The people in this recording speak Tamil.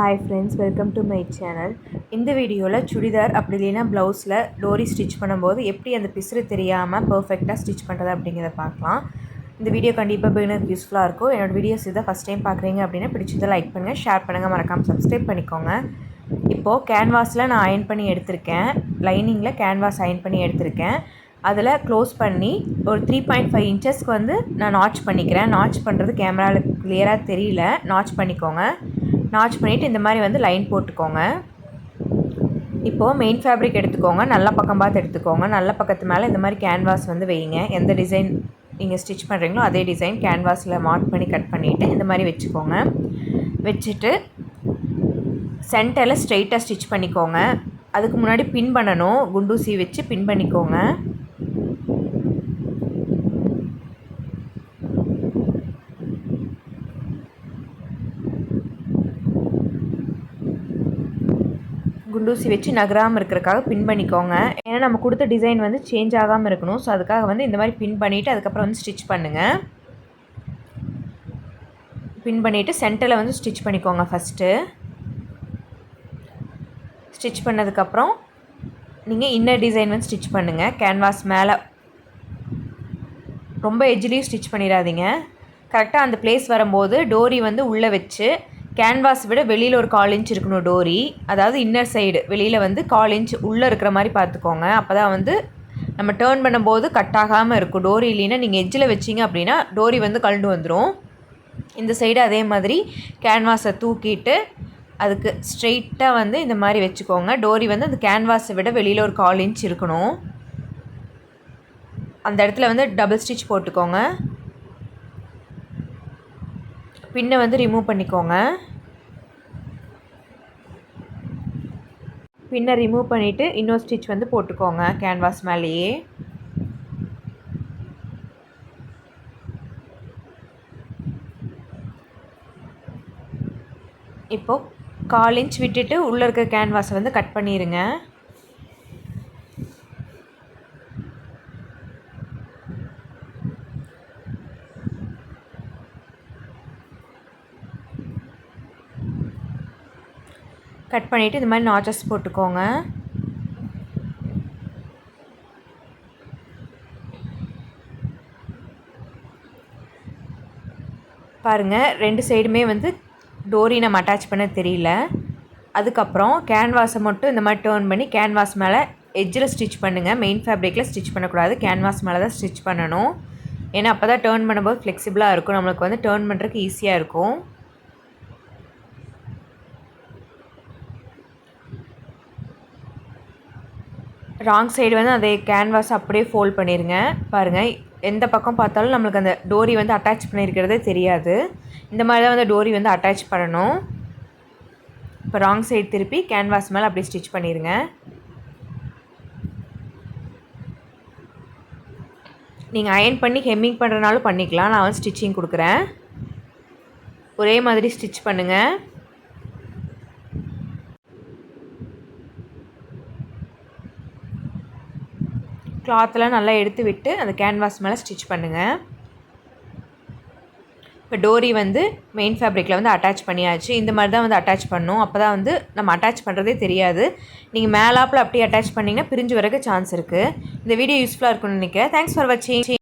Hi friends welcome to my channel இந்த வீடியோவில் சுடிதார் அப்படி இல்லைன்னா ப்ளவுஸில் டோரி ஸ்டிச் பண்ணும்போது எப்படி அந்த பிசுறு தெரியாமல் பர்ஃபெக்டாக ஸ்டிச் பண்ணுறது அப்படிங்கிறத பார்க்கலாம். இந்த வீடியோ கண்டிப்பாக பிகினருக்கு யூஸ்ஃபுல்லாக இருக்கும். என்னோடய வீடியோஸ் இதை ஃபஸ்ட் டைம் பார்க்குறீங்க அப்படின்னா பிடிச்சதை லைக் பண்ணுங்கள் ஷேர் பண்ணுங்கள் மறக்காமல் சப்ஸ்கிரைப் பண்ணிக்கோங்க. இப்போது கேன்வாஸில் நான் அயன் பண்ணி எடுத்திருக்கேன். லைனிங்கில் கேன்வாஸ் அயன் பண்ணி எடுத்திருக்கேன். அதில் க்ளோஸ் பண்ணி ஒரு த்ரீ பாயிண்ட் ஃபைவ் இன்ச்சஸ்க்கு வந்து நான் நாச் பண்ணிக்கிறேன். நாச் பண்ணுறது கேமராவில் கிளியராக தெரியல. நாச் பண்ணிக்கோங்க. நாச் பண்ணிவிட்டு இந்த மாதிரி வந்து லைன் போட்டுக்கோங்க. இப்போது மெயின் ஃபேப்ரிக் எடுத்துக்கோங்க. நல்ல பக்கம் பார்த்து எடுத்துக்கோங்க. நல்ல பக்கத்து மேலே இந்த மாதிரி கேன்வாஸ் வந்து வைங்க. எந்த டிசைன் நீங்கள் ஸ்டிச் பண்ணுறீங்களோ அதே டிசைன் கேன்வாஸில் மார்க் பண்ணி கட் பண்ணிவிட்டு இந்த மாதிரி வச்சுக்கோங்க. வச்சுட்டு சென்டரில் ஸ்ட்ரெயிட்டாக ஸ்டிச் பண்ணிக்கோங்க. அதுக்கு முன்னாடி பின் பண்ணணும். குண்டூசி வச்சு பின் பண்ணிக்கோங்க. குண்டூசி வச்சு நகராமல் இருக்கிறக்காக பின் பண்ணிக்கோங்க. ஏன்னா நம்ம கொடுத்த டிசைன் வந்து சேஞ்ச் ஆகாமல் இருக்கணும். ஸோ அதுக்காக வந்து இந்த மாதிரி பின் பண்ணிவிட்டு அதுக்கப்புறம் வந்து ஸ்டிச் பண்ணுங்கள் பின் பண்ணிவிட்டு சென்டரில் வந்து ஸ்டிச் பண்ணிக்கோங்க ஃபஸ்ட்டு ஸ்டிச் பண்ணதுக்கப்புறம் நீங்கள் இன்னர் டிசைன் வந்து ஸ்டிச் பண்ணுங்கள் கேன்வாஸ் மேலே. ரொம்ப எஜ்லேயும் ஸ்டிச் பண்ணிடாதீங்க. கரெக்டாக அந்த பிளேஸ் வரும்போது டோரி வந்து உள்ளே வச்சு கேன்வாஸ் விட வெளியில் ஒரு கால் இன்ச் இருக்கணும் டோரி. அதாவது இன்னர் சைடு. வெளியில் வந்து கால் இன்ச் உள்ளே இருக்கிற மாதிரி பார்த்துக்கோங்க. அப்போ தான் வந்து நம்ம டேர்ன் பண்ணும்போது கட் ஆகாமல் இருக்கும். டோரி இல்லைன்னா நீங்கள் எஜ்ஜில் வச்சிங்க அப்படின்னா டோரி வந்து கழண்டு வந்துடும் இந்த சைடு அதே மாதிரி கேன்வாஸை தூக்கிட்டு அதுக்கு ஸ்ட்ரெயிட்டாக வந்து இந்த மாதிரி வச்சுக்கோங்க. டோரி வந்து அந்த கேன்வாஸை விட வெளியில் ஒரு கால் இன்ச் இருக்கணும். அந்த இடத்துல வந்து டபுள் ஸ்டிச் போட்டுக்கோங்க. பின்னை வந்து ரிமூவ் பண்ணிக்கோங்க. பின்னை ரிமூவ் பண்ணிவிட்டு இன்னொரு ஸ்டிச் வந்து போட்டுக்கோங்க கேன்வாஸ் மேலேயே. இப்போது கால் இன்ச் விட்டுட்டு உள்ளே இருக்க கேன்வாஸை வந்து கட் பண்ணிடுங்க கட் பண்ணிவிட்டு இந்த மாதிரி நாச்சஸ் போட்டுக்கோங்க. பாருங்கள் ரெண்டு சைடுமே வந்து டோரி நம்ம அட்டாச் பண்ண தெரியல. அதுக்கப்புறம் கேன்வாஸை மட்டும் இந்த மாதிரி டேர்ன் பண்ணி கேன்வாஸ் மேலே எஜ்ஜில் ஸ்டிச் பண்ணுங்கள் மெயின் ஃபேப்ரிக்கில் ஸ்டிச் பண்ணக்கூடாது. கேன்வாஸ் மேலே தான் ஸ்டிச் பண்ணணும். ஏன்னா அப்போ தான் டேர்ன் பண்ணும்போது ஃப்ளெக்சிபிளாக இருக்கும். நம்மளுக்கு வந்து டேர்ன் பண்ணுறதுக்கு ஈஸியாக இருக்கும். ராங் சைடு வந்து அதே கேன்வாஸ் அப்படியே ஃபோல்ட் பண்ணிடுங்க பாருங்கள் எந்த பக்கம் பார்த்தாலும் நம்மளுக்கு அந்த டோரி வந்து அட்டாச் பண்ணியிருக்கிறதே தெரியாது. இந்த மாதிரி தான் வந்து டோரி வந்து அட்டாச் பண்ணணும். இப்போ ராங் சைடு திருப்பி கேன்வாஸ் மேலே அப்படியே ஸ்டிச் பண்ணிடுங்க நீங்கள் அயன் பண்ணி ஹெம்மிங் பண்ணுறனாலும் பண்ணிக்கலாம். நான் வந்து ஸ்டிச்சிங் கொடுக்குறேன். ஒரே மாதிரி ஸ்டிச் பண்ணுங்கள் கிளாத்தெலாம் நல்லா எடுத்து விட்டு அந்த கேன்வாஸ் மேலே ஸ்டிச் பண்ணுங்கள் இப்போ டோரி வந்து மெயின் ஃபேப்ரிக்கில் வந்து அட்டாச் பண்ணியாச்சு. இந்த மாதிரி தான் வந்து அட்டாச் பண்ணும். அப்போ தான் வந்து நம்ம அட்டாச் பண்ணுறதே தெரியாது. நீங்கள் மேலாப்பில் அப்படியே அட்டாச் பண்ணிங்கன்னா பிரிஞ்சு வரக்கு சான்ஸ் இருக்குது இந்த வீடியோ யூஸ்ஃபுல்லாக இருக்கும்னு நினைக்கிறேன். தேங்க்ஸ் ஃபார் வாட்சிங்